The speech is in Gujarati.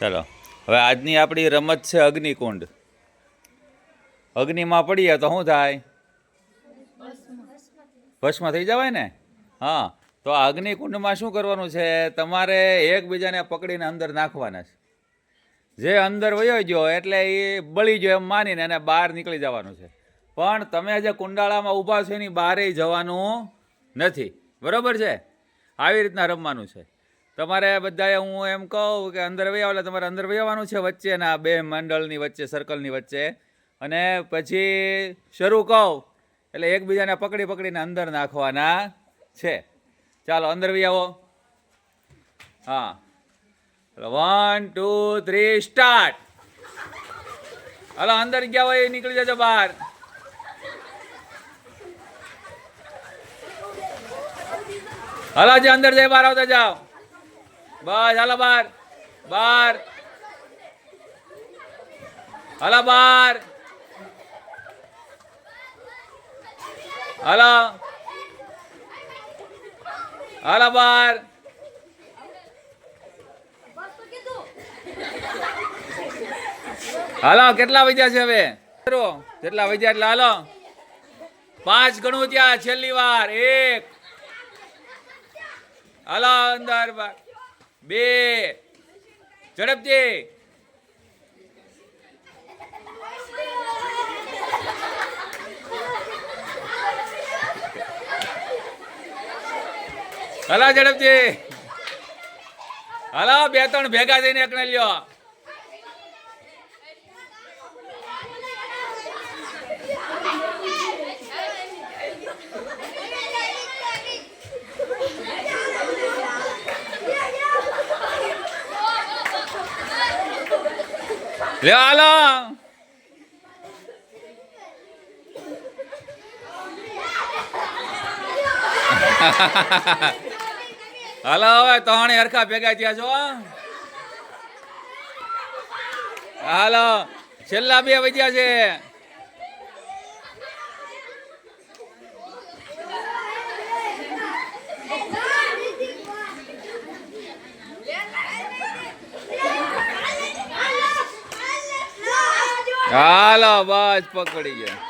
ચાલો. હવે આજની આપણી રમત છે અગ્નિકુંડ. અગ્નિમાં પડીએ તો શું થાય? ભસ્મ થઈ જવાય ને? હા. તો આ અગ્નિકુંડમાં શું કરવાનું છે? તમારે એકબીજાને પકડીને અંદર નાખવાના છે. જે અંદર વયો ગયો એટલે એ બળી ગયો એમ માનીને એને બહાર નીકળી જવાનું છે. પણ તમે જે કુંડાળામાં ઊભા છો એની બહારે જવાનું નથી. બરાબર છે? આવી રીતના રમવાનું છે. તમારે બધાએ હું એમ કહું કે અંદર વહી એટલે તમારે અંદર વહી આવવાનું છે વચ્ચેના બે મંડળની વચ્ચે સર્કલની વચ્ચે. અને પછી શરૂ કહું, એટલે એકબીજાને પકડી પકડીને અંદર નાખવાના છે. ચાલો, અંદર વહી આવો. હા. One two three start hello, અંદર ગયા હોય નીકળી જજો બહાર. હાલો જે અંદર જઈ બહાર આવતા જાઓ. બસ હાલો બાર. બાર. હાલો બાર. હાલો. હાલો બાર. હાલો, કેટલા વાગ્યા છે હવે. જેટલા વાગ્યા એટલે હાલો. પાંચ ગણું ત્યાં છેલ્લી વાર. એક. હાલો અંદર બાર. બે. ઝડપથી. હાલો ઝડપથી. હાલો બે ત્રણ ભેગા થઈને એકને લ્યો. લ્યો હાલો હાલો હવે ત્રણે હરખા ભેગા થયા છો હાલો છેલ્લા બે વધ્યા છે. હાલો બસ પકડી ગયા.